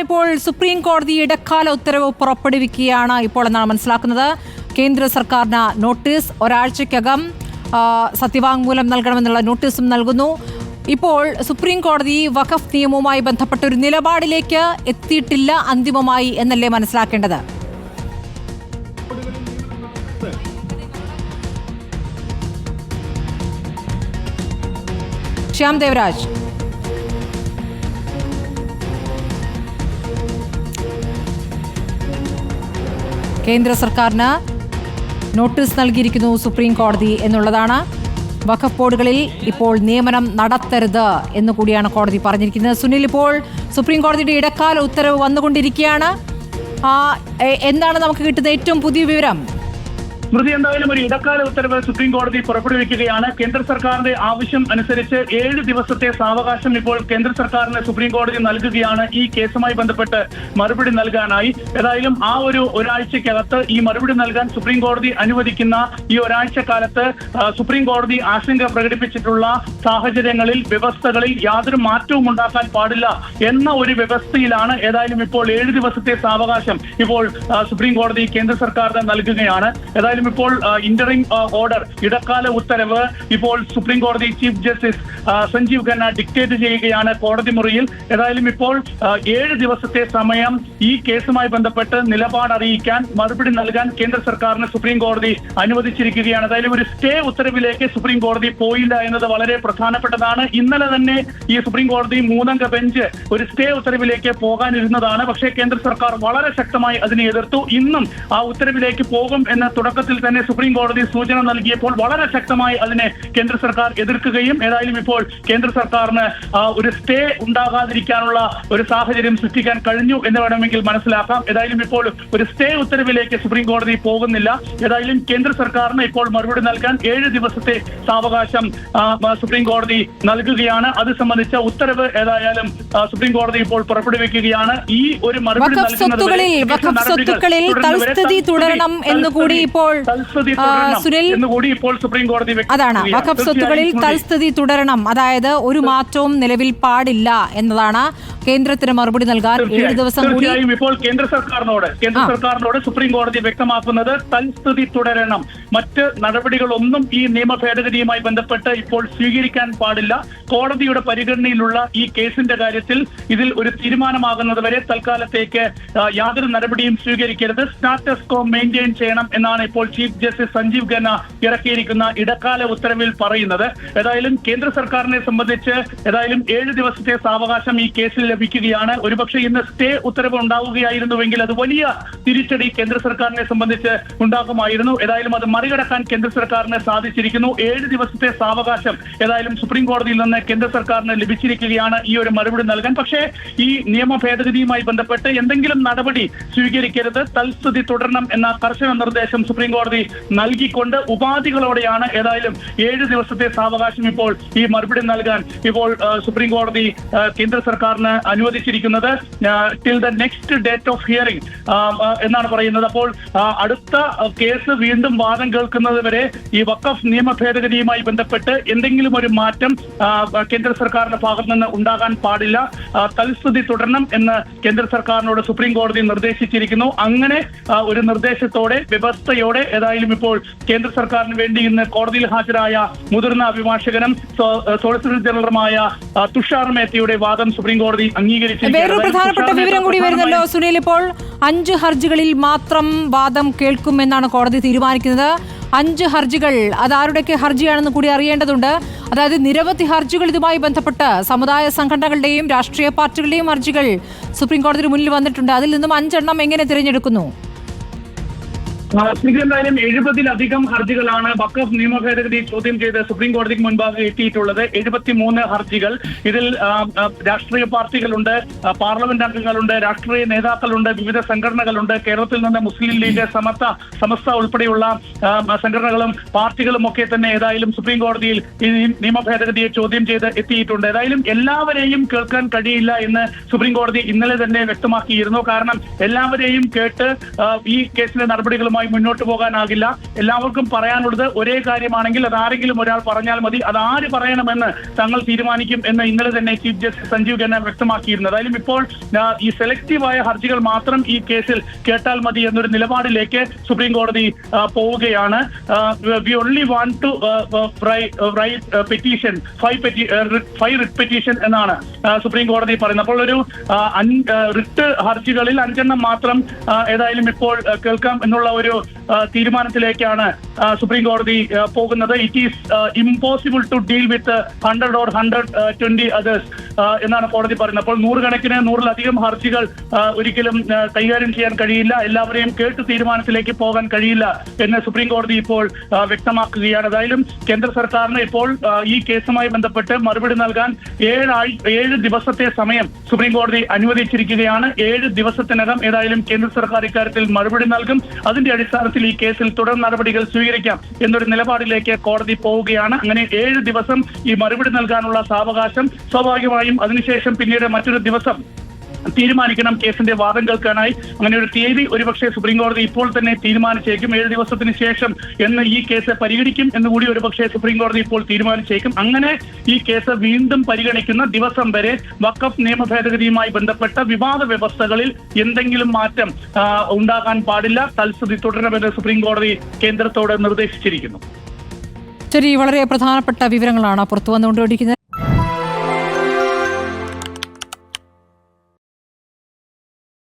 ഇപ്പോൾ സുപ്രീം കോടതി ഇടക്കാല ഉത്തരവ് പുറപ്പെടുവിക്കുകയാണ് ഇപ്പോൾ എന്നാണ് മനസ്സിലാക്കുന്നത്. കേന്ദ്ര സർക്കാരിന് നോട്ടീസ് ഒരാഴ്ചയ്ക്കകം സത്യവാങ്മൂലം നൽകണമെന്നുള്ള നോട്ടീസും നൽകുന്നു. ഇപ്പോൾ സുപ്രീം കോടതി വഖഫ് നിയമവുമായി ബന്ധപ്പെട്ട ഒരു നിലപാടിലേക്ക് എത്തിയിട്ടില്ല അന്തിമമായി എന്നല്ലേ മനസ്സിലാക്കേണ്ടത്? ശ്യാം ദേവരാജ്. കേന്ദ്ര സർക്കാരിന് നോട്ടീസ് നൽകിയിരിക്കുന്നു സുപ്രീം കോടതി എന്നുള്ളതാണ്. വഖഫ് ബോർഡുകളിൽ ഇപ്പോൾ നിയമനം നടത്തരുത് എന്ന് കൂടിയാണ് കോടതി പറഞ്ഞിരിക്കുന്നത്. സുനിൽ ഇപ്പോൾ സുപ്രീം കോടതിയുടെ ഇടക്കാല ഉത്തരവ് വന്നുകൊണ്ടിരിക്കുകയാണ്. എന്താണ് നമുക്ക് കിട്ടുന്ന ഏറ്റവും പുതിയ വിവരം? സ്മൃതി എന്തായാലും ഒരു ഇടക്കാല ഉത്തരവ് സുപ്രീം കോടതി പുറപ്പെടുവിക്കുകയാണ്. കേന്ദ്ര സർക്കാരിന്റെ ആവശ്യം അനുസരിച്ച് ഏഴ് ദിവസത്തെ സാവകാശം ഇപ്പോൾ കേന്ദ്ര സർക്കാരിന് സുപ്രീം കോടതി നൽകുകയാണ്. ഈ കേസുമായി ബന്ധപ്പെട്ട് മറുപടി നൽകാനായി. ഏതായാലും ആ ഒരു ഒരാഴ്ചക്കകത്ത് ഈ മറുപടി നൽകാൻ സുപ്രീം കോടതി അനുവദിക്കുന്ന ഈ ഒരാഴ്ച കാലത്ത് സുപ്രീം കോടതി ആശങ്ക പ്രകടിപ്പിച്ചിട്ടുള്ള സാഹചര്യങ്ങളിൽ വ്യവസ്ഥകളിൽ യാതൊരു മാറ്റവും ഉണ്ടാക്കാൻ പാടില്ല എന്ന ഒരു വ്യവസ്ഥയിലാണ് ഏതായാലും ഇപ്പോൾ ഏഴ് ദിവസത്തെ സാവകാശം ഇപ്പോൾ സുപ്രീം കോടതി കേന്ദ്ര സർക്കാരിന് നൽകുകയാണ്. ഏതായാലും ഇപ്പോൾ ഇന്ററിംഗ് ഓർഡർ ഇടക്കാല ഉത്തരവ് ഇപ്പോൾ സുപ്രീം കോടതി chief justice Sanjiv Khanna dictate ചെയ്യുകയാണ് കോടതി മുറിയിൽ. ഏതായാലും ഇപ്പോൾ ഏഴ് ദിവസത്തെ സമയം ഈ കേസുമായി ബന്ധപ്പെട്ട് നിലപാട് അറിയിക്കാൻ മറുപടി നൽകാൻ കേന്ദ്ര സർക്കാരിന് സുപ്രീം കോടതി അനുവദിച്ചിരിക്കുകയാണ്. ഏതായാലും ഒരു സ്റ്റേ ഉത്തരവിലേക്ക് സുപ്രീം കോടതി പോയില്ല എന്നത് വളരെ പ്രധാനപ്പെട്ടതാണ്. ഇന്നലെ തന്നെ ഈ സുപ്രീം കോടതി മൂന്നംഗ ബെഞ്ച് ഒരു സ്റ്റേ ഉത്തരവിലേക്ക് പോകാനിരുന്നതാണ്. പക്ഷേ കേന്ദ്ര സർക്കാർ വളരെ ശക്തമായി അതിനെ എതിർത്തു. ഇന്നും ആ ഉത്തരവിലേക്ക് പോകും എന്ന തുടക്കത്തിൽ തന്നെ സുപ്രീം കോടതി സൂചന നൽകിയപ്പോൾ വളരെ ശക്തമായി അതിനെ കേന്ദ്ര സർക്കാർ എതിർക്കുകയും ഏതായാലും ഇപ്പോൾ കേന്ദ്ര സർക്കാരിന് ഒരു സ്റ്റേ ഉണ്ടാകാതിരിക്കാനുള്ള ഒരു സാഹചര്യം സൃഷ്ടിക്കാൻ കഴിഞ്ഞു എന്ന് വേണമെങ്കിൽ മനസ്സിലാക്കാം. ഏതായാലും ഇപ്പോൾ ഒരു സ്റ്റേ ഉത്തരവിലേക്ക് സുപ്രീം കോടതി പോകുന്നില്ല. ഏതായാലും കേന്ദ്ര സർക്കാരിന് ഇപ്പോൾ മറുപടി നൽകാൻ ഏഴ് ദിവസത്തെ സാവകാശം സുപ്രീം കോടതി നൽകുകയാണ്. അത് സംബന്ധിച്ച ഉത്തരവ് ഏതായാലും സുപ്രീം കോടതി ഇപ്പോൾ പുറപ്പെടുവിക്കുകയാണ്. ഈ ഒരു മറുപടി നൽകുന്നത് നൽകുന്നതുവരെ തുടരണം എന്നുകൂടി ഇപ്പോൾ സുനിൽ ഇപ്പോൾ സുപ്രീം കോടതി അതാണ്. വഖഫ് സ്വത്തുകളിൽ തൽസ്ഥിതി തുടരണം. അതായത് ഒരു മാറ്റവും നിലവിൽ പാടില്ല എന്നതാണ് കേന്ദ്രത്തിന് മറുപടി നൽകാൻ ഏഴ് ദിവസം തീർച്ചയായും ഇപ്പോൾ കേന്ദ്ര സർക്കാരിനോട് കേന്ദ്ര സർക്കാരിനോട് സുപ്രീം കോടതി വ്യക്തമാക്കുന്നത് തൽസ്ഥിതി തുടരണം. മറ്റ് നടപടികളൊന്നും ഈ നിയമ ഭേദഗതിയുമായി ബന്ധപ്പെട്ട് ഇപ്പോൾ സ്വീകരിക്കാൻ പാടില്ല. കോടതിയുടെ പരിഗണനയിലുള്ള ഈ കേസിന്റെ കാര്യത്തിൽ ഇതിൽ ഒരു തീരുമാനമാകുന്നത് വരെ തൽക്കാലത്തേക്ക് യാതൊരു നടപടിയും സ്വീകരിക്കരുത്. സ്റ്റാറ്റസ് കോ മെയിന്റെയിൻ ചെയ്യണം എന്നാണ് ഇപ്പോൾ ചീഫ് ജസ്റ്റിസ് സഞ്ജീവ് ഖന്ന ഇറക്കിയിരിക്കുന്ന ഇടക്കാല ഉത്തരവിൽ പറയുന്നത്. ഏതായാലും കേന്ദ്ര സർക്കാരിനെ സംബന്ധിച്ച് ഏതായാലും ഏഴ് ദിവസത്തെ സാവകാശം ഈ കേസിൽ ലഭിക്കുകയാണ് ഒരുപക്ഷെ ഇന്ന് സ്റ്റേ ഉത്തരവ് ഉണ്ടാവുകയായിരുന്നുവെങ്കിൽ അത് വലിയ തിരിച്ചടി കേന്ദ്ര സർക്കാരിനെ സംബന്ധിച്ച് ഉണ്ടാകുമായിരുന്നു. ഏതായാലും അത് മറികടക്കാൻ കേന്ദ്ര സർക്കാരിന് സാധിച്ചിരിക്കുന്നു. ഏഴ് ദിവസത്തെ സാവകാശം ഏതായാലും സുപ്രീം കോടതിയിൽ നിന്ന് കേന്ദ്ര സർക്കാരിന് ലഭിച്ചിരിക്കുകയാണ് ഈ ഒരു മറുപടി നൽകാൻ. പക്ഷേ ഈ നിയമ ഭേദഗതിയുമായി ബന്ധപ്പെട്ട് എന്തെങ്കിലും നടപടി സ്വീകരിക്കരുത്. തൽസ്ഥിതി തുടരണം എന്ന കർശന നിർദ്ദേശം സുപ്രീം കോടതി നൽകിക്കൊണ്ട് ഉപാധികളോടെയാണ് ഏതായാലും ഏഴ് ദിവസത്തെ സാവകാശം ഇപ്പോൾ ഈ മറുപടി നൽകാൻ ഇപ്പോൾ സുപ്രീം കോടതി കേന്ദ്ര സർക്കാരിന് അനുവദിച്ചിരിക്കുന്നത് till the next date of hearing എന്നാണ് പറയുന്നത് അപ്പോൾ അടുത്ത കേസ് വീണ്ടും വാദം കേൾക്കുന്നത് വരെ ഈ വക്കഫ് നിയമ ഭേദഗതിയുമായി ബന്ധപ്പെട്ട് എന്തെങ്കിലും ഒരു മാറ്റം കേന്ദ്ര സർക്കാരിന്റെ ഭാഗത്ത് നിന്ന് ഉണ്ടാകാൻ പാടില്ല തൽസ്ഥിതി തുടരണം എന്ന് കേന്ദ്ര സർക്കാരിനോട് സുപ്രീം കോടതി നിർദ്ദേശിച്ചിരിക്കുന്നു അങ്ങനെ ഒരു നിർദ്ദേശത്തോടെ വ്യവസ്ഥയോടെ ഏതായാലും ഇപ്പോൾ കേന്ദ്ര സർക്കാരിന് വേണ്ടി ഇന്ന് കോടതിയിൽ ഹാജരായ മുതിർന്ന അഭിഭാഷകനും സോളിസിറ്റർ ജനറലുമായ തുഷാർ മേത്തയുടെ വാദം സുപ്രീം കോടതി. വേറൊരു പ്രധാനപ്പെട്ട വിവരം കൂടി വരുന്നല്ലോ സുനിൽ ഇപ്പോൾ അഞ്ച് ഹർജികളിൽ മാത്രം വാദം കേൾക്കുമെന്നാണ് കോടതി തീരുമാനിക്കുന്നത്. അഞ്ച് ഹർജികൾ അത് ആരുടെയൊക്കെ ഹർജിയാണെന്ന് കൂടി അറിയേണ്ടതുണ്ട്. അതായത് നിരവധി ഹർജികൾ ഇതുമായി ബന്ധപ്പെട്ട് സമുദായ സംഘടനകളുടെയും രാഷ്ട്രീയ പാർട്ടികളുടെയും ഹർജികൾ സുപ്രീം കോടതിയുടെ മുന്നിൽ വന്നിട്ടുണ്ട്. അതിൽ നിന്നും അഞ്ചെണ്ണം എങ്ങനെ തിരഞ്ഞെടുക്കുന്നു? ആ, സ്മിതി എന്തായാലും എഴുപതിലധികം ഹർജികളാണ് വക്കഫ് നിയമ ഭേദഗതി ചോദ്യം ചെയ്ത് സുപ്രീം കോടതിക്ക് മുൻപാകെ എത്തിയിട്ടുള്ളത്. എഴുപത്തിമൂന്ന് ഹർജികൾ. ഇതിൽ രാഷ്ട്രീയ പാർട്ടികളുണ്ട് പാർലമെന്റ് അംഗങ്ങളുണ്ട് രാഷ്ട്രീയ നേതാക്കളുണ്ട് വിവിധ സംഘടനകളുണ്ട്. കേരളത്തിൽ നിന്ന് മുസ്ലിം ലീഗ് സമത്ത സമസ്ത ഉൾപ്പെടെയുള്ള സംഘടനകളും പാർട്ടികളും ഒക്കെ തന്നെ ഏതായാലും സുപ്രീം കോടതിയിൽ ഈ നിയമ ഭേദഗതിയെ ചോദ്യം ചെയ്ത് എത്തിയിട്ടുണ്ട്. ഏതായാലും എല്ലാവരെയും കേൾക്കാൻ കഴിയില്ല എന്ന് സുപ്രീം കോടതി ഇന്നലെ തന്നെ വ്യക്തമാക്കിയിരുന്നു. കാരണം എല്ലാവരെയും കേട്ട് ഈ കേസിലെ നടപടികളുമായി നടപടികളുമായി മുന്നോട്ട് പോകാനാകില്ല. എല്ലാവർക്കും പറയാനുള്ളത് ഒരേ കാര്യമാണെങ്കിൽ അത് ആരെങ്കിലും ഒരാൾ പറഞ്ഞാൽ മതി. അത് ആര് പറയണമെന്ന് തങ്ങൾ തീരുമാനിക്കും എന്ന് ഇന്നലെ തന്നെ ചീഫ് ജസ്റ്റിസ് സഞ്ജീവ് ഖന്ന വ്യക്തമാക്കിയിരുന്നു. അതായാലും ഇപ്പോൾ ഈ സെലക്റ്റീവായ ഹർജികൾ മാത്രം ഈ കേസിൽ കേട്ടാൽ മതി എന്നൊരു നിലപാടിലേക്ക് സുപ്രീം കോടതി പോവുകയാണ്. We only want to write petition five five writ petition എന്നാണ് സുപ്രീം കോടതി പറയുന്നത്. അപ്പോൾ ഒരു റിട്ട് ഹർജികളിൽ അഞ്ചെണ്ണം മാത്രം ഏതായാലും ഇപ്പോൾ കേൾക്കാം എന്നുള്ള ഒരു ആ, തീരുമാനത്തിലേക്കാണ് സുപ്രീം കോടതി പോകുന്നത്. It is impossible to deal with hundred or hundred twenty others എന്നാണ് കോടതി പറയുന്നത്. അപ്പോൾ നൂറുകണക്കിന് നൂറിലധികം ഹർജികൾ ഒരിക്കലും കൈകാര്യം ചെയ്യാൻ കഴിയില്ല. എല്ലാവരെയും കേട്ട് തീരുമാനത്തിലേക്ക് പോകാൻ കഴിയില്ല എന്ന് സുപ്രീം കോടതി ഇപ്പോൾ വ്യക്തമാക്കുകയാണ്. ഏതായാലും കേന്ദ്ര സർക്കാരിന് ഇപ്പോൾ ഈ കേസുമായി ബന്ധപ്പെട്ട് മറുപടി നൽകാൻ ഏഴാഴ് ഏഴ് ദിവസത്തെ സമയം സുപ്രീം കോടതി അനുവദിച്ചിരിക്കുകയാണ്. ഏഴ് ദിവസത്തിനകം ഏതായാലും കേന്ദ്ര സർക്കാർ ഇക്കാര്യത്തിൽ മറുപടി നൽകും. അതിന്റെ അടിസ്ഥാനത്തിൽ ഈ കേസിൽ തുടർ നടപടികൾ സ്വീകരിക്കാം എന്നൊരു നിലപാടിലേക്ക് കോടതി പോവുകയാണ്. അങ്ങനെ ഏഴ് ദിവസം ഈ മറുപടി നൽകാനുള്ള സാവകാശം സ്വാഭാവികമായും അതിനുശേഷം പിന്നീട് മറ്റൊരു ദിവസം തീരുമാനിക്കണം കേസിന്റെ വാദം കേൾക്കാനായി അങ്ങനെ ഒരു തീയതി ഒരുപക്ഷെ സുപ്രീം കോടതി ഇപ്പോൾ തന്നെ തീരുമാനിച്ചേക്കും. ഏഴ് ദിവസത്തിന് ശേഷം എന്ന് ഈ കേസ് പരിഗണിക്കും എന്ന് കൂടി ഒരുപക്ഷെ സുപ്രീം കോടതി ഇപ്പോൾ തീരുമാനിച്ചേക്കും. അങ്ങനെ ഈ കേസ് വീണ്ടും പരിഗണിക്കുന്ന ദിവസം വരെ വക്കഫ് നിയമ ഭേദഗതിയുമായി ബന്ധപ്പെട്ട വിവാദ വ്യവസ്ഥകളിൽ എന്തെങ്കിലും മാറ്റം ഉണ്ടാകാൻ പാടില്ല. തൽസ്ഥിതി തുടരണമെന്ന് സുപ്രീം കോടതി കേന്ദ്രത്തോട് നിർദ്ദേശിച്ചിരിക്കുന്നു. ശരി വളരെ പ്രധാനപ്പെട്ട വിവരങ്ങളാണ് പുറത്തു വന്നുകൊണ്ടിരിക്കുന്നത്.